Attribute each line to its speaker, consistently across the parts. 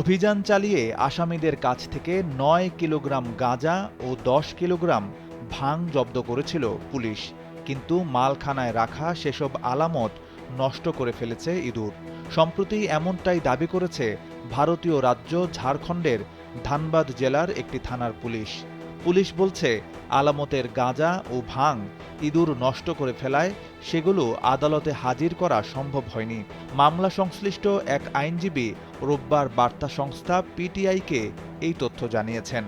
Speaker 1: অভিযান চালিয়ে আসামিদের কাছ থেকে নয় কিলোগ্রাম গাঁজা ও দশ কিলোগ্রাম ভাং জব্দ করেছিল পুলিশ। কিন্তু মালখানায় রাখা সেসব আলামত নষ্ট করে ফেলেছে ইঁদুর। সম্প্রতি এমনটাই দাবি করেছে ভারতীয় রাজ্য ঝাড়খণ্ডের ধানবাদ জেলার একটি থানার পুলিশ। পুলিশ বলছে আলামতের গাঁজা ও ভাং ইঁদুর নষ্ট করে ফেলায় সেগুলো আদালতে হাজির করা সম্ভব হয়নি। মামলা সংশ্লিষ্ট এক আইনজীবী রোববার বার্তা সংস্থা পিটিআইকে এই তথ্য জানিয়েছেন।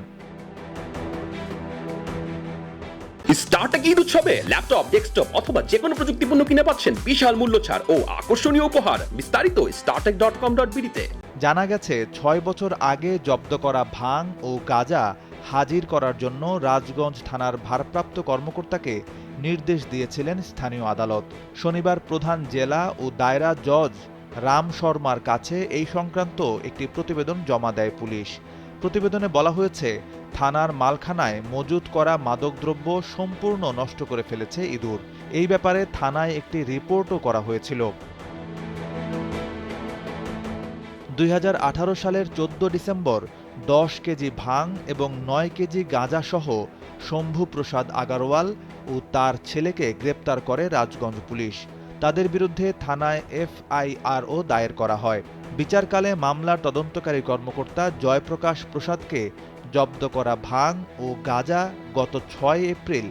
Speaker 2: স্টার্টক ঈদ উৎসবে ল্যাপটপ ডেস্কটপ অথবা যে কোনো প্রযুক্তিপণ্য কিনে পাচ্ছেন। বিশাল মূল্য ছাড় ও আকর্ষণীয় উপহার। বিস্তারিত স্টার্টক ডট কম ডট বিডিতে
Speaker 1: জানা গেছে ছয় বছর আগে জব্দ করা ভাং ও গাঁজা হাজির করার জন্য রাজগঞ্জ থানার ভারপ্রাপ্ত কর্মকর্তাকে নির্দেশ দিয়েছিলেন স্থানীয় আদালত। শনিবার প্রধান জেলা ও দায়রা জজ রাম শর্মার কাছে এই সংক্রান্ত একটি প্রতিবেদন জমা দেয় পুলিশ। প্রতিবেদনে বলা হয়েছে, থানার মালখানায় মজুত করা মাদকদ্রব্য সম্পূর্ণ নষ্ট করে ফেলেছে ইঁদুর। এই ব্যাপারে থানায় একটি রিপোর্টও করা হয়েছিল। দুই হাজার আঠারো সালের চোদ্দ ডিসেম্বর দশ কেজি ভাং এবং নয় কেজি গাঁজা সহ শম্ভু প্রসাদ আগারওয়াল ও তার ছেলেকে গ্রেপ্তার করে রাজগঞ্জ পুলিশ। তাদের বিরুদ্ধে থানায় এফআইআরও দায়ের করা হয়। বিচারকালে মামলার তদন্তকারী কর্মকর্তা জয়প্রকাশ প্রসাদকে জব্দ করা ভাং ও গাঁজা গত ছয় এপ্রিল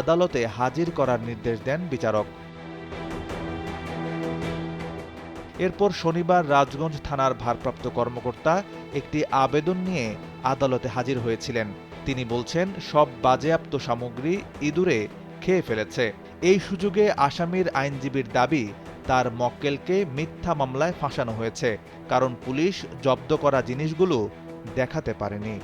Speaker 1: আদালতে হাজির করার নির্দেশ দেন বিচারক। এরপর শনিবার রাজগঞ্জ থানার ভারপ্রাপ্ত কর্মকর্তা একটি আবেদন নিয়ে আদালতে হাজির হয়েছিলেন। তিনি বলছেন, সব বাজেয়াপ্ত সামগ্রী ইঁদুরে খেয়ে ফেলেছে। এই সুযোগে আসামির আইনজীবীর দাবি, তার মক্কেলকে মিথ্যা মামলায় ফাঁসানো হয়েছে, কারণ পুলিশ জব্দ করা জিনিসগুলো দেখাতে পারেনি।